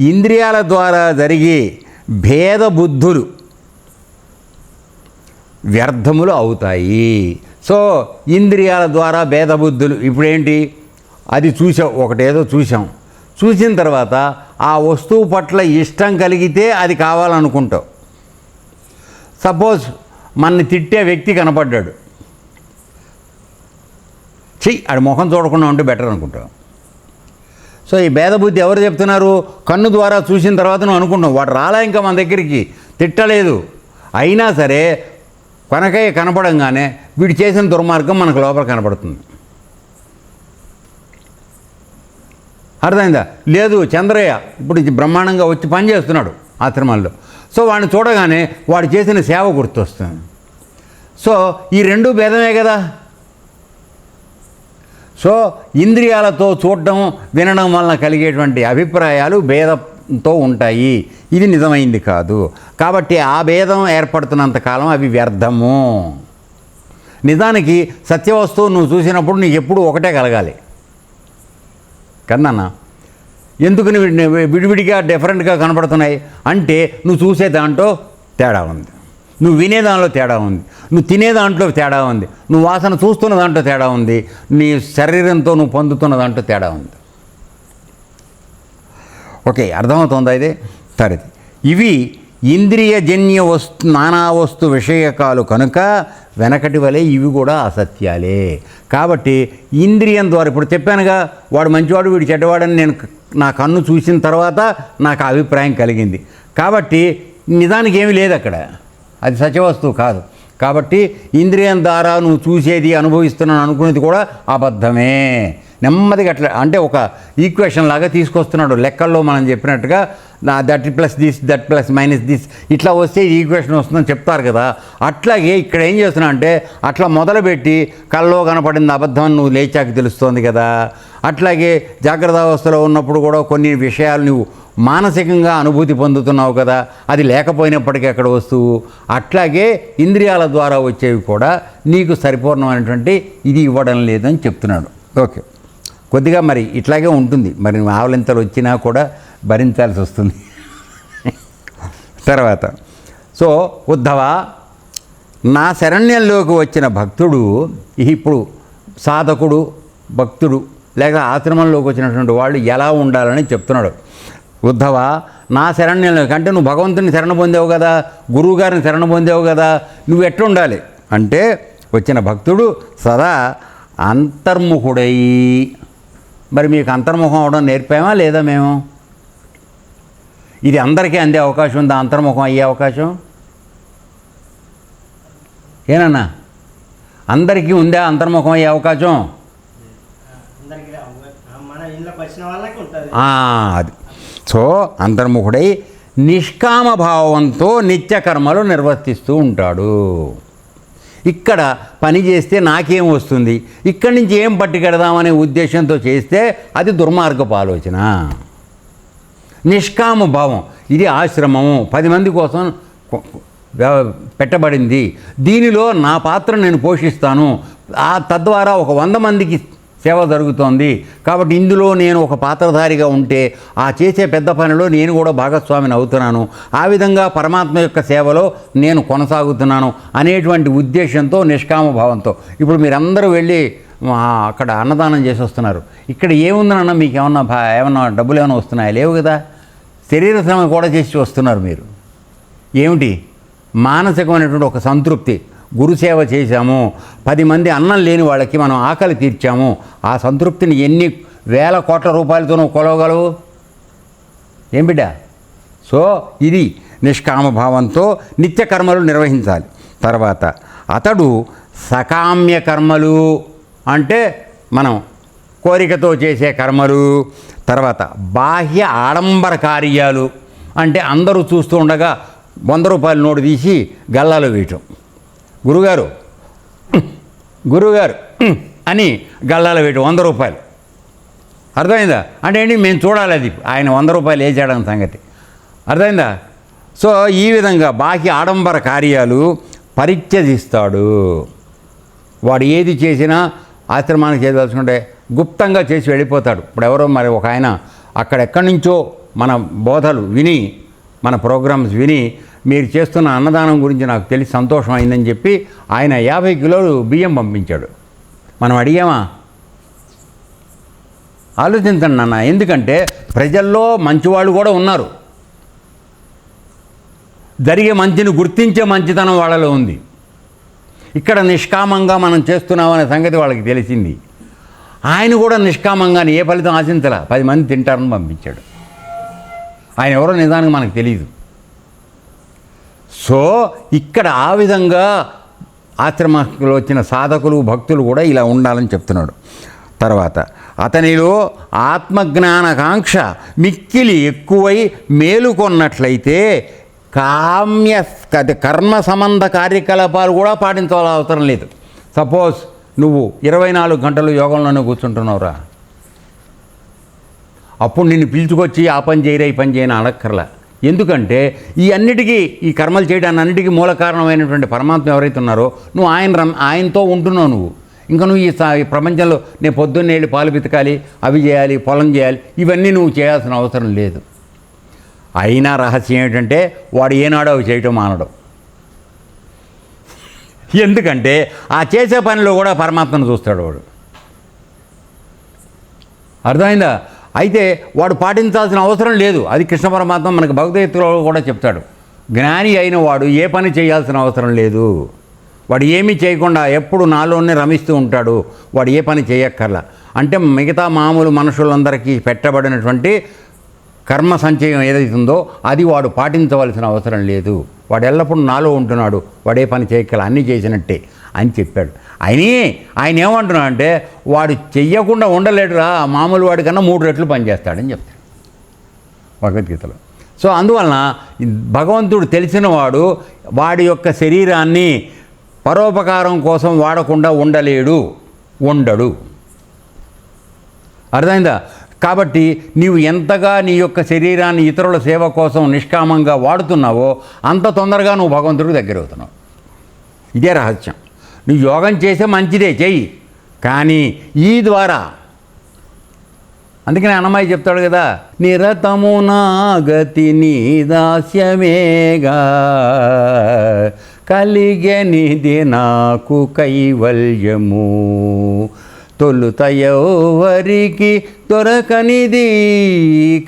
ఇంద్రియాల ద్వారా జరిగే భేద బుద్ధులు వ్యర్థములు అవుతాయి. సో ఇంద్రియాల ద్వారా భేదబుద్ధులు ఇప్పుడేంటి? అది చూసాం ఒకటేదో చూసాం. చూసిన తర్వాత ఆ వస్తువు పట్ల ఇష్టం కలిగితే అది కావాలనుకుంటావు సపోజ్ మనని తిట్టే వ్యక్తి కనపడ్డాడు. చెయ్యి ఆడి ముఖం చూడకుండా ఉంటే బెటర్ అనుకుంటాం. సో ఈ భేదబుద్ధి ఎవరు చెప్తున్నారు? కన్ను ద్వారా చూసిన తర్వాత నువ్వు అనుకుంటున్నావు. వాడు రాలా ఇంకా మన దగ్గరికి? తిట్టలేదు. అయినా సరే కొనకయ్య కనపడంగానే వీడు చేసిన దుర్మార్గం మనకు లోపల కనపడుతుంది. అర్థమైందా? లేదు చంద్రయ్య ఇప్పుడు బ్రహ్మాండంగా వచ్చి పని చేస్తున్నాడు ఆశ్రమాల్లో. సో వాడిని చూడగానే వాడు చేసిన సేవ గుర్తొస్తుంది. సో ఈ రెండు భేదమే కదా? సో ఇంద్రియాలతో చూడడం వినడం వలన కలిగేటువంటి అభిప్రాయాలు భేదంతో ఉంటాయి. ఇది నిజమైంది కాదు. కాబట్టి ఆ భేదం ఏర్పడుతున్నంత కాలం అవి వ్యర్థము. నిజానికి సత్యవస్తువు నువ్వు చూసినప్పుడు నీకు ఎప్పుడు ఒకటే కలగాలి. కదన్నా ఎందుకు నువ్వు విడివిడిగా డిఫరెంట్గా కనపడుతున్నాయి? అంటే నువ్వు చూసే దాంట్లో తేడా ఉంది. నువ్వు వినే దానిలో తేడా ఉంది. నువ్వు తినే దాంట్లో తేడా ఉంది. నువ్వు వాసన చూస్తున్న దాంట్లో తేడా ఉంది. నీ శరీరంతో నువ్వు పొందుతున్న దాంట్లో తేడా ఉంది. ఓకే అర్థమవుతుందా ఇది? సరే ఇవి ఇంద్రియజన్య వస్తు నానా వస్తు విషయకాలు కనుక వెనకటి వలె ఇవి కూడా అసత్యాలే. కాబట్టి ఇంద్రియం ద్వారా ఇప్పుడు చెప్పానుగా వాడు మంచివాడు వీడు చెడ్డవాడని నేను నా కన్ను చూసిన తర్వాత నాకు అభిప్రాయం కలిగింది. కాబట్టి నిజానికి ఏమీ లేదు అక్కడ అది సత్యవస్తువు కాదు. కాబట్టి ఇంద్రియం ద్వారా నువ్వు చూసేది అనుభవిస్తున్నాను అనుకునేది కూడా అబద్ధమే. నెమ్మదిగా అట్లా అంటే ఒక ఈక్వేషన్ లాగా తీసుకొస్తున్నాడు. లెక్కల్లో మనం చెప్పినట్టుగా that plus this that plus minus this ఇట్లా వస్తే ఈ ఈక్వేషన్ వస్తుందని చెప్తారు కదా. అట్లాగే ఇక్కడ ఏం చేస్తున్నా అంటే అట్లా మొదలుపెట్టి కల్లో కనపడింది అబద్ధం నువ్వు లేచాక తెలుస్తోంది కదా. అట్లాగే జాగ్రత్త అవస్థలో ఉన్నప్పుడు కూడా కొన్ని విషయాలు నువ్వు మానసికంగా అనుభూతి పొందుతున్నావు కదా అది లేకపోయినప్పటికీ అక్కడ వస్తువు? అట్లాగే ఇంద్రియాల ద్వారా వచ్చేవి కూడా నీకు సరిపూర్ణమైనటువంటి ఇది ఇవ్వడం లేదని చెప్తున్నాడు. ఓకే. కొద్దిగా మరి ఇట్లాగే ఉంటుంది. మరి ఆవలింతలు వచ్చినా కూడా భరించాల్సి వస్తుంది. తర్వాత సో ఉద్ధవ నా శరణ్యంలోకి వచ్చిన భక్తుడు ఇప్పుడు సాధకుడు భక్తుడు లేక ఆశ్రమంలోకి వచ్చినటువంటి వాళ్ళు ఎలా ఉండాలని చెప్తున్నాడు. ఉద్ధవ? నా శరణ్యంలోకి అంటే నువ్వు భగవంతుని శరణ పొందావు కదా గురువుగారిని శరణ పొందావు కదా నువ్వు ఎట్లుండాలి? అంటే వచ్చిన భక్తుడు సదా అంతర్ముఖుడై. మరి మీకు అంతర్ముఖం అవడం నేర్పామా లేదా మేము? ఇది అందరికీ అందే అవకాశం ఉందా? అంతర్ముఖం అయ్యే అవకాశం? ఏనన్నా? అందరికీ ఉందా అంతర్ముఖం అయ్యే అవకాశం? అది. సో అంతర్ముఖుడై నిష్కామ భావంతో నిత్యకర్మలు నిర్వర్తిస్తూ ఉంటాడు. ఇక్కడ పని చేస్తే నాకేం వస్తుంది? ఇక్కడి నుంచి ఏం పట్టుకెడదామనే ఉద్దేశంతో చేస్తే అది దుర్మార్గపు ఆలోచన. నిష్కామ భావం ఇది ఆశ్రమము. పది మంది కోసం పెట్టబడింది. దీనిలో నా పాత్ర నేను పోషిస్తాను. ఆ తద్వారా ఒక వంద మందికి సేవ జరుగుతోంది. కాబట్టి ఇందులో నేను ఒక పాత్రధారిగా ఉంటే ఆ చేసే పెద్ద పనిలో నేను కూడా భాగస్వామిని అవుతున్నాను. ఆ విధంగా పరమాత్మ యొక్క సేవలో నేను కొనసాగుతున్నాను అనేటువంటి ఉద్దేశంతో నిష్కామ భావంతో. ఇప్పుడు మీరందరూ వెళ్ళి అక్కడ అన్నదానం చేసి వస్తున్నారు. ఇక్కడ ఏముందనన్నా మీకు ఏమన్నా భా- ఏమన్నా డబ్బులు ఏమైనా వస్తున్నాయా? లేవు కదా. శరీర శ్రమ కూడా చేసి వస్తున్నారు మీరు. ఏమిటి? మానసికమైనటువంటి ఒక సంతృప్తి. గురుసేవ చేశాము. పది మంది అన్నం లేని వాళ్ళకి మనం ఆకలి తీర్చాము. ఆ సంతృప్తిని ఎన్ని వేల కోట్ల రూపాయలతో నువ్వు కొలవగలవు? ఏం బిడ్డ? సో ఇది నిష్కామభావంతో నిత్య కర్మలు నిర్వహించాలి. తర్వాత అతడు సకామ్య కర్మలు అంటే మనం కోరికతో చేసే కర్మలు. తర్వాత బాహ్య ఆడంబర కార్యాలు అంటే అందరూ చూస్తూ ఉండగా వంద రూపాయల నోటు తీసి గల్లాలో వేయటం. గురుగారు గురుగారు అని గల్లాలో పెట్టి వంద రూపాయలు. అర్థమైందా? అంటే ఏంటి? మేము చూడాలి అది. ఆయన వంద రూపాయలు వేసాడని సంగతి. అర్థమైందా? సో ఈ విధంగా బాహ్య ఆడంబర కార్యాలు పరిత్యజిస్తాడు. వాడు ఏది చేసినా ఆశ్రమానికి చేయదలుచుకుంటే గుప్తంగా చేసి వెళ్ళిపోతాడు. ఇప్పుడు ఎవరో మరి ఒక ఆయన అక్కడెక్కడి నుంచో మన బోధలు విని మన ప్రోగ్రామ్స్ విని మీరు చేస్తున్న అన్నదానం గురించి నాకు తెలిసి సంతోషం అయిందని చెప్పి ఆయన యాభై కిలోలు బియ్యం పంపించాడు. మనం అడిగామా? ఆలోచించండి నాన్న ఎందుకంటే ప్రజల్లో మంచివాళ్ళు కూడా ఉన్నారు. జరిగే మంచిని గుర్తించే మంచితనం వాళ్ళలో ఉంది. ఇక్కడ నిష్కామంగా మనం చేస్తున్నామనే సంగతి వాళ్ళకి తెలిసింది. ఆయన కూడా నిష్కామంగానే ఏ ఫలితం ఆశించలా? పది మంది తింటారని పంపించాడు. ఆయన ఎవరో నిజానికి మనకు తెలియదు సో ఇక్కడ ఆ విధంగా ఆశ్రమంలో వచ్చిన సాధకులు భక్తులు కూడా ఇలా ఉండాలని చెప్తున్నాడు. తర్వాత అతనిలో ఆత్మజ్ఞానకాంక్ష మిక్కిలి ఎక్కువై మేలుకొన్నట్లయితే కామ్య కర్మ సంబంధ కార్యకలాపాలు కూడా పాటించాల్సిన అవసరం లేదు. సపోజ్ నువ్వు ఇరవై నాలుగు గంటలు యోగంలోనే కూర్చుంటున్నావురా. అప్పుడు నిన్ను పిలుచుకొచ్చి ఆ పని చేయరా ఈ పని చేయని అడక్కర్లా. ఎందుకంటే ఈ అన్నిటికీ ఈ కర్మలు చేయడానికి అన్నిటికీ మూల కారణమైనటువంటి పరమాత్మ ఎవరైతే ఉన్నారో నువ్వు ఆయన ఆయనతో ఉంటున్నావు నువ్వు. ఇంకా నువ్వు ఈ సా- ఈ ప్రపంచంలో నేను పొద్దున్నే వెళ్ళి పాలు పితకాలి అవి చేయాలి పొలం చేయాలి ఇవన్నీ నువ్వు చేయాల్సిన అవసరం లేదు. అయినా రహస్యం ఏమిటంటే వాడు ఏనాడో అవి చేయటం మానడం. ఎందుకంటే ఆ చేసే పనిలో కూడా పరమాత్మను చూస్తాడు వాడు. అర్థమైందా? అయితే వాడు పాటించాల్సిన అవసరం లేదు. అది కృష్ణ పరమాత్మ మనకు భగవద్గీతలో కూడా చెప్తాడు. జ్ఞాని అయిన వాడు ఏ పని చేయాల్సిన అవసరం లేదు. వాడు ఏమీ చేయకుండా ఎప్పుడు నాలోనే రమిస్తూ ఉంటాడు. వాడు ఏ పని చేయక్కర్లా. అంటే మిగతా మామూలు మనుషులందరికీ పెట్టబడినటువంటి కర్మ సంచయం ఏదైతే ఉందో అది వాడు పాటించవలసిన అవసరం లేదు. వాడు ఎల్లప్పుడూ నాలో ఉంటున్నాడు. వాడే పని చేయగల అన్నీ చేసినట్టే. అని చెప్పాడు. ఆయనే ఆయన ఏమంటున్నా అంటే వాడు చెయ్యకుండా ఉండలేడురా మామూలు వాడికన్నా మూడు రెట్లు పనిచేస్తాడని చెప్తాడు భగవద్గీతలో. సో అందువలన భగవంతుడు తెలిసినవాడు వాడి యొక్క శరీరాన్ని పరోపకారం కోసం వాడకుండా ఉండలేడు ఉండడు. అర్థమైందా? కాబట్టి నీవు ఎంతగా నీ యొక్క శరీరాన్ని ఇతరుల సేవ కోసం నిష్కామంగా వాడుతున్నావో అంత తొందరగా నువ్వు భగవంతుడికి దగ్గర అవుతున్నావు ఇదే రహస్యం. నువ్వు యోగం చేసే మంచిదే చెయ్యి. కానీ ఈ ద్వారా. అందుకని అన్నమాయి చెప్తాడు కదా నిరతము నా గతి నీ దాస్యమేగా కలిగనిది నాకు కైవల్యము. తొలుత ఎవరికి దొరకనిది.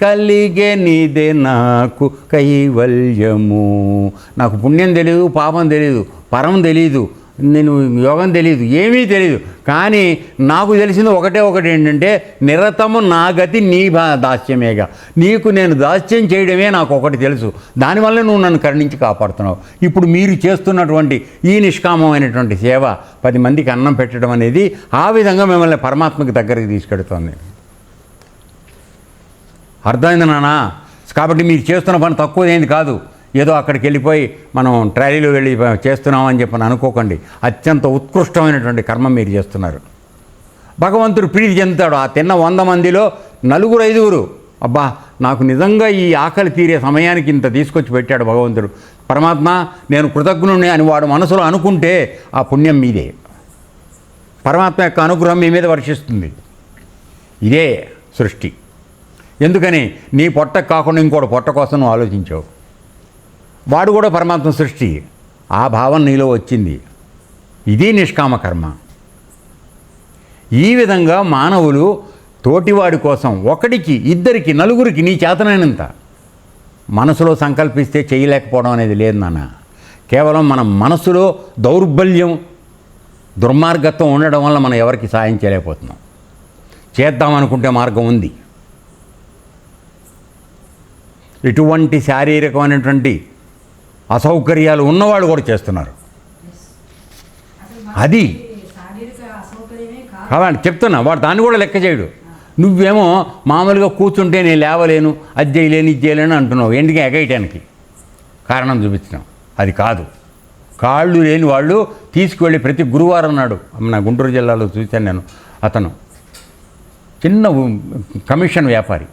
కలిగనిది నాకు కైవల్యము. నాకు పుణ్యం తెలియదు పాపం తెలియదు పరం తెలియదు నేను యోగం తెలియదు ఏమీ తెలియదు కానీ నాకు తెలిసింది ఒకటే ఒకటి ఏంటంటే నిరతము నా గతి నీ దాస్యమేగా. నీకు నేను దాస్యం చేయడమే నాకు ఒకటి తెలుసు. దానివల్ల నువ్వు నన్ను కరుణించి కాపాడుతున్నావు. ఇప్పుడు మీరు చేస్తున్నటువంటి ఈ నిష్కామమైనటువంటి సేవ పది మందికి అన్నం పెట్టడం అనేది ఆ విధంగా మిమ్మల్ని పరమాత్మకి దగ్గరికి తీసుకెడుతోంది. అర్థమైంది నానా కాబట్టి మీరు చేస్తున్న పని తక్కువదేంది కాదు. ఏదో అక్కడికి వెళ్ళిపోయి మనం ట్రాలీలో వెళ్ళి చేస్తున్నామని చెప్పని అనుకోకండి. అత్యంత ఉత్కృష్టమైనటువంటి కర్మ మీరు చేస్తున్నారు. భగవంతుడు ప్రీతి చెందుతాడు. ఆ తిన్న వంద మందిలో నలుగురు ఐదుగురు అబ్బా నాకు నిజంగా ఈ ఆకలి తీరే సమయానికి ఇంత తీసుకొచ్చి పెట్టాడు భగవంతుడు. పరమాత్మ నేను కృతజ్ఞుని అని వాడు మనసులో అనుకుంటే ఆ పుణ్యం మీదే. పరమాత్మ యొక్క అనుగ్రహం మీ మీద వర్షిస్తుంది. ఇదే సృష్టి. ఎందుకని? నీ పొట్ట కాకుండా ఇంకోటి పొట్ట కోసం నువ్వు ఆలోచించావు. వాడు కూడా పరమాత్మ సృష్టి. ఆ భావం నీలో వచ్చింది. ఇది నిష్కామ కర్మ. ఈ విధంగా మానవులు తోటివాడి కోసం ఒకడికి ఇద్దరికి నలుగురికి నీ చేతనైనంత మనసులో సంకల్పిస్తే చేయలేకపోవడం అనేది లేదు నాన్న. కేవలం మన మనసులో దౌర్బల్యం దుర్మార్గత్వం ఉండడం వల్ల మనం ఎవరికి సాయం చేయలేకపోతున్నాం. చేద్దామనుకుంటే మార్గం ఉంది. ఇటువంటి శారీరకమైనటువంటి అసౌకర్యాలు ఉన్నవాళ్ళు కూడా చేస్తున్నారు. అది. శారీరక చెప్తున్నా వాడు దాన్ని కూడా లెక్క చేయడు. నువ్వేమో మామూలుగా కూర్చుంటే నేను లేవలేను అది చేయలేను ఇది చేయలేను అంటున్నావు. ఎందుకు ఎగయటానికి? కారణం చూపించినాం అది కాదు. కాళ్ళు లేని వాళ్ళు తీసుకువెళ్ళి ప్రతి గురువారం నాడు నా గుంటూరు జిల్లాలో చూశాను నేను అతను. చిన్న కమిషన్ వ్యాపారి.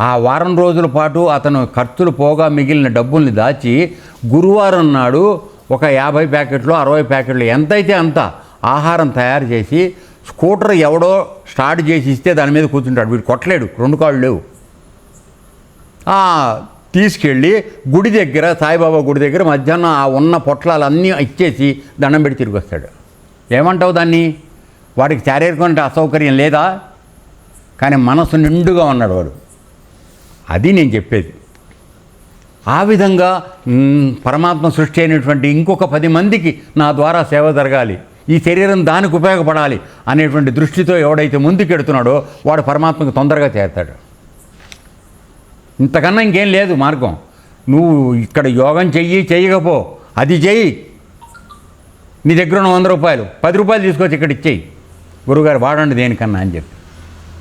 ఆ వారం రోజుల పాటు అతను ఖర్చులు పోగా మిగిలిన డబ్బుల్ని దాచి గురువారం నాడు ఒక యాభై ప్యాకెట్లు అరవై ప్యాకెట్లు ఎంతైతే అంత ఆహారం తయారు చేసి స్కూటర్ ఎవడో స్టార్ట్ చేసి ఇస్తే దాని మీద కూర్చుంటాడు. వీడు కొట్టలేడు. రెండు కాళ్ళు లేవు. తీసుకెళ్ళి గుడి దగ్గర సాయిబాబా గుడి దగ్గర మధ్యాహ్నం ఆ ఉన్న పొట్లాలన్నీ ఇచ్చేసి దండం పెట్టి తిరిగి వస్తాడు. ఏమంటావు దాన్ని? వాడికి శారీరకమైన అసౌకర్యం లేదా? కానీ మనసు నిండుగా ఉన్నాడు వాడు. అది నేను చెప్పేది. ఆ విధంగా పరమాత్మ సృష్టి అయినటువంటి ఇంకొక పది మందికి నా ద్వారా సేవ జరగాలి. ఈ శరీరం దానికి ఉపయోగపడాలి అనేటువంటి దృష్టితో ఎవడైతే ముందుకెడుతున్నాడో వాడు పరమాత్మకు తొందరగా చేరుతాడు. ఇంతకన్నా ఇంకేం లేదు మార్గం. నువ్వు ఇక్కడ యోగం చెయ్యి చేయకపో అది చెయ్యి. నీ దగ్గర ఉన్న వంద రూపాయలు పది రూపాయలు తీసుకొచ్చి ఇక్కడ ఇచ్చేయి. గురుగారు వాడండి దేనికన్నా అని చెప్పి.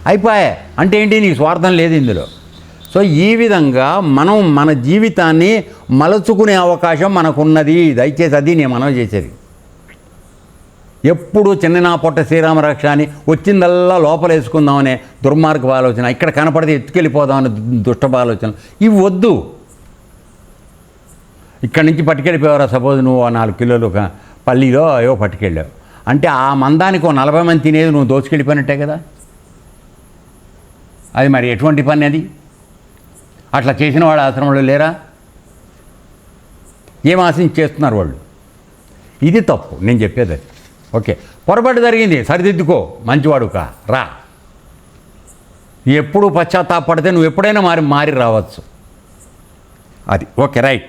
అయిపోయా. అంటే ఏంటి? నీకు స్వార్థం లేదు ఇందులో. సో ఈ విధంగా మనం మన జీవితాన్ని మలచుకునే అవకాశం మనకున్నది. దయచేసి అది నేను మనం చేసేది. ఎప్పుడు చిన్ననా పొట్ట శ్రీరామరక్ష అని వచ్చిందల్లా లోపల వేసుకుందామనే ఆలోచన ఇక్కడ కనపడితే ఎత్తుకెళ్ళిపోదామనే దు- ఆలోచన ఇవి వద్దు. ఇక్కడి నుంచి పట్టుకెళ్ళిపోయారా సపోజ్ నువ్వు నాలుగు కిలోలు పల్లీలో ఏవో పట్టుకెళ్ళావు. అంటే ఆ మందానికి ఓ నలభై మంది తినేది నువ్వు దోచుకెళ్ళిపోయినట్టే కదా? అది మరి ఎటువంటి పని అది? అట్లా చేసిన వాడు ఆశ్రమంలో లేరా? ఏం ఆశించి చేస్తున్నారు వాళ్ళు? ఇది తప్పు నేను చెప్పేది ఓకే పొరపాటు జరిగింది సరిదిద్దుకో మంచివాడు కా రా. ఎప్పుడు పశ్చాత్తాపడితే నువ్వు ఎప్పుడైనా మారి మారి రావచ్చు. అది ఓకే రైట్.